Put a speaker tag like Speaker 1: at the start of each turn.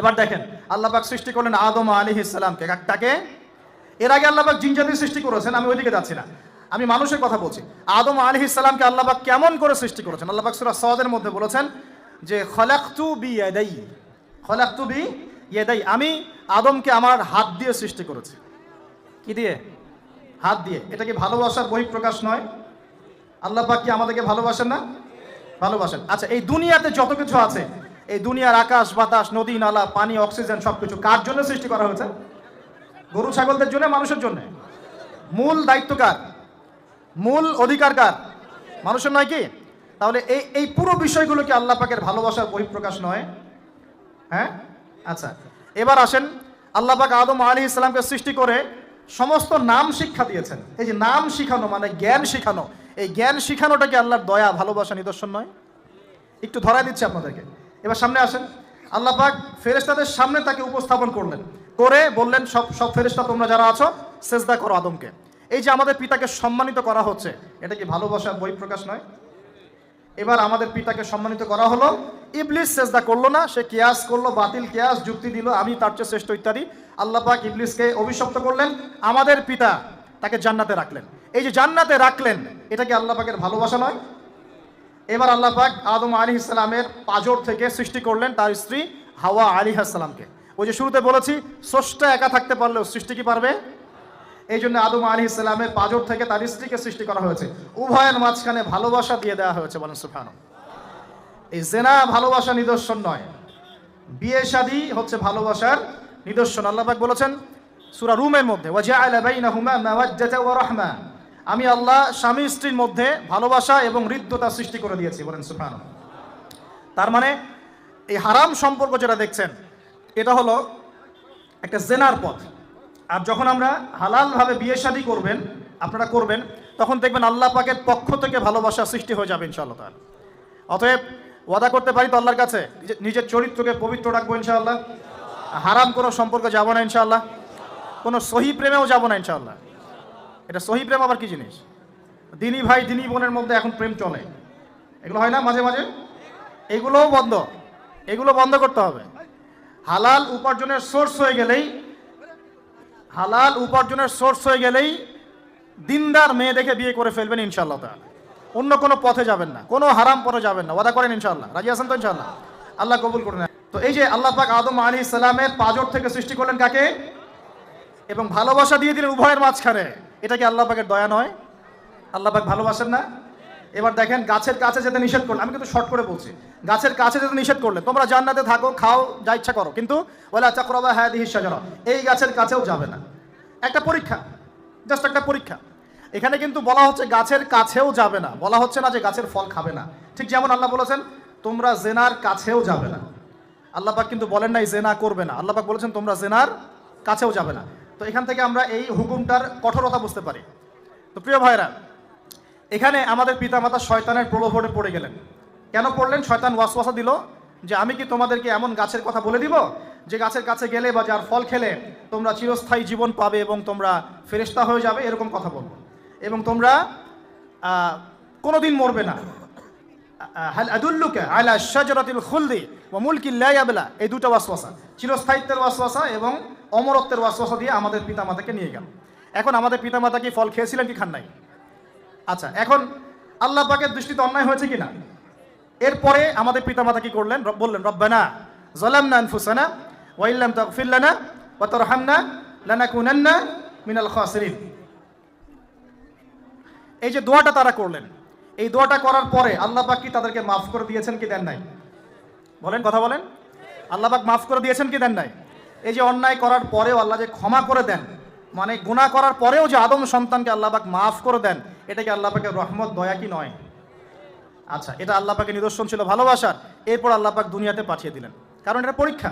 Speaker 1: এবার দেখেন আল্লাপাক সৃষ্টি করলেন আদম আলী ইসলামকে তাকে এর আগে আল্লাহ পাক জিনজাতি সৃষ্টি করেছেন, আমি ওইদিকে যাচ্ছি না। আমি মানুষের কথা বলছি। আদম আলী ইসলামকে আল্লাপাক কেমন করে সৃষ্টি করেছেন? আল্লাহ পাক সুরা সওয়াদের মধ্যে বলেছেন যে, খলাক্তু বি খলাক্তু বি ইয়াদাই আমি আদমকে আমার হাত দিয়ে সৃষ্টি করেছি। কি দিয়ে? হাত দিয়ে। এটা কি ভালোবাসার বহিঃপ্রকাশ নয়? আল্লাহ পাক কি আমাদেরকে ভালোবাসেন না? ভালোবাসেন। আচ্ছা এই দুনিয়াতে যত কিছু আছে এই দুনিয়ার আকাশ, বাতাস, নদী, নালা, পানি, অক্সিজেন সবকিছু কার জন্য সৃষ্টি করা হয়েছে? গরু, ছাগলদের জন্য, মানুষের জন্য? মূল দায়িত্ব কার? মূল অধিকার কার? মানুষের নয় কি? তাহলে এই এই পুরো বিষয়গুলো কি আল্লাহ পাকের ভালোবাসার বহিঃপ্রকাশ নয়। হ্যাঁ? আচ্ছা। এবার আসেন, আল্লাহ পাক আদম আলী ইসলামকে সৃষ্টি করে সমস্ত নাম শিক্ষা দিয়েছেন। এই যে নাম শিখানো মানে জ্ঞান শিখানো। এই জ্ঞান শিখানোটা কি আল্লাহর দয়া, ভালোবাসা, নিদর্শন নয়। একটু ধরাই দিচ্ছি আপনাদেরকে। এবার সামনে আসেন। আল্লাহ পাক ফেরেশতাদের সামনে তাকে উপস্থাপন করলেন। করে বললেন, সব সব ফেরেশতা তোমরা যারা আছো, সেজদা করো আদমকে। এই যে আমাদের পিতাকে সম্মানিত করা হচ্ছে, এটা কি ভালোবাসার বই বহিঃপ্রকাশ নয়? এবার আমাদের পিতাকে সম্মানিত করা হলো, ইবলিস সেজদা করল না, সে কেয়াস করল, বাতিল কেয়াস, যুক্তি দিল, আমি তার চেয়ে শ্রেষ্ঠ ইত্যাদি। আল্লাহ পাক ইবলিসকে অভিশপ্ত করলেন, আমাদের পিতা তাকে জান্নাতে রাখলেন। এই যে জান্নাতে রাখলেন, এটা কি আল্লাহ পাকের ভালোবাসা নয়? এবার আল্লাহ পাক আদম আলী ইসলামের পাজর থেকে সৃষ্টি করলেন তার স্ত্রী হাওয়া আলী আসসালামকে ওই যে শুরুতে বলেছি, স্রষ্টা একা থাকতে পারলেও সৃষ্টি কি পারবে? এই জন্য আদম আলী ইসলামের পাজর থেকে তার স্ত্রীকে সৃষ্টি করা হয়েছে। উভয়ের মাঝখানে ভালোবাসা দিয়ে দেওয়া হয়েছে বলেন সুফানো এই জেনা ভালোবাসা নিদর্শন নয়, বিয়ে শাদী হচ্ছে ভালোবাসার নিদর্শন। আল্লাহ পাক বলেছেন, সুরা রুমের মধ্যে ওয়াজআলা বাইনাহুমা মাওয়াজ্জাতা ওয়া রাহমা। আমি আল্লাহ স্বামী স্ত্রীর মধ্যে ভালোবাসা এবং হৃদ্যতা সৃষ্টি করে দিয়েছি, বলেন সুবহানাল্লাহ। তার মানে এই হারাম সম্পর্ক যেটা দেখছেন, এটা হলো একটা জেনার পথ। আর যখন আমরা হালালভাবে বিয়ে শাদী করবেন, আপনারা করবেন, তখন দেখবেন আল্লাহ পাকের পক্ষ থেকে ভালোবাসা সৃষ্টি হয়ে যাবে ইনশাআল্লাহ তাআলা। অতএব ওয়াদা করতে পারি তো আল্লাহর কাছে, নিজে- নিজের চরিত্রকে পবিত্র রাখব ইনশাআল্লাহ। হারাম কোনো সম্পর্ক যাব না ইনশাআল্লাহ। কোনো সহি প্রেমেও যাব না ইনশাআল্লাহ। এটা সহি প্রেম আবার কি জিনিস? দিনী ভাই, দিনী বোনের মধ্যে এখন প্রেম চলে। এগুলো হয় না মাঝে মাঝে? এগুলোও বন্ধ। এগুলো বন্ধ করতে হবে। হালাল উপার্জনের সোর্স হয়ে গেলেই, হালাল উপার্জনের সোর্স হয়ে গেলেই দিনদার মেয়ে দেখে বিয়ে করে ফেলবেন ইনশাআল্লাহ তা অন্য কোনো পথে যাবেন না। কোনো হারাম পথে যাবেন না। ওয়াদা করেন ইনশাল্লাহ রাজি আছেন তো ইনশাআল্লাহ? আল্লাহ কবুল করে নেন তো এই যে আল্লাহ পাক আদম আলী ইসলামের পাজর থেকে সৃষ্টি করলেন কাকে? এবং ভালোবাসা দিয়ে দিলেন উভয়ের মাঝখানে। এটা কি আল্লাহ পাকের দয়া নয়? আল্লাহ পাক ভালোবাসেন না? এবার দেখেন, গাছের কাছে যেতে নিষেধ করলেন আমি কিন্তু শর্ট করে বলছি, গাছের কাছে যেতে নিষেধ করলেন তোমরা জান্নাতে থাকো, খাও, যা ইচ্ছা করো, কিন্তু ওলা চাকরবা হ্যাঁ দিহি সাজারা এই গাছের কাছেও যাবে না। একটা পরীক্ষা জাস্ট একটা পরীক্ষা। এখানে কিন্তু বলা হচ্ছে গাছের কাছেও যাবে না, বলা হচ্ছে না যে গাছের ফল খাবে না। ঠিক যেমন আল্লাহ বলেছেন, তোমরা জেনার কাছেও যাবে না। আল্লাহ পাক কিন্তু বলেন নাই, জেনা করবে না। আল্লাহ পাক বলেছেন, তোমরা জেনার কাছেও যাবে না। তো এখান থেকে আমরা এই হুকুমটার কঠোরতা বুঝতে পারি। তো প্রিয় ভাইরা এখানে আমাদের পিতামাতা শয়তানের প্রলোভনে পড়ে গেলেন। কেন পড়লেন? শয়তান ওয়াসওয়াসা দিল যে, আমি কি তোমাদেরকে এমন গাছের কথা বলে দিব যে, গাছের কাছে গেলে বা যার ফল খেলে তোমরা চিরস্থায়ী জীবন পাবে এবং তোমরা ফেরেশতা হয়ে যাবে? এরকম কথা বলব এবং তোমরা কোনোদিন মরবে না। হাল আদুল্লুকা আলা শাজরাতিল খুলদি ওয়া মুলকিল লা ইয়াবলা। এই দুটো ওয়াসওয়াসা, চিরস্থায়িত্বের ওয়াসওয়াসা এবং অমরত্বের ওয়াসওয়াসা দিয়ে আমাদের পিতামাতাকে নিয়ে গেল। এখন আমাদের পিতামাতা কি ফল খেয়েছিলেন কি খান নাই? আচ্ছা এখন আল্লাহ পাকের দৃষ্টিতে অন্যায় হয়েছে কিনা? এরপরে আমাদের পিতামাতা কি করলেন? বললেন, রব্বানা জালামনা আনফুসানা ওয়া ইল্লাম তাগফির লানা ওয়া তারহামনা লানাকুনান্না মিনাল খাসিরিন। এই যে দোয়াটা তারা করলেন এই দোয়াটা করার পরে আল্লাহ পাক কি তাদেরকে মাফ করে দিয়েছেন কি দেন নাই? বলেন, কথা বলেন। আল্লাহ পাক মাফ করে দিয়েছেন কি দেন নাই? এই যে অন্যায় করার পরেও আল্লাহ যে ক্ষমা করে দেন মানে গুনাহ করার পরেও যে আদম সন্তানকে আল্লাহ পাক মাফ করে দেন, এটা কি আল্লাহ পাকের রহমত, দয়া কি নয়? আচ্ছা এটা আল্লাহ পাকের নিদর্শন ছিল ভালোবাসার, এরপর আল্লাহ পাক দুনিয়াতে পাঠিয়ে দিলেন। কারণ এটা পরীক্ষা।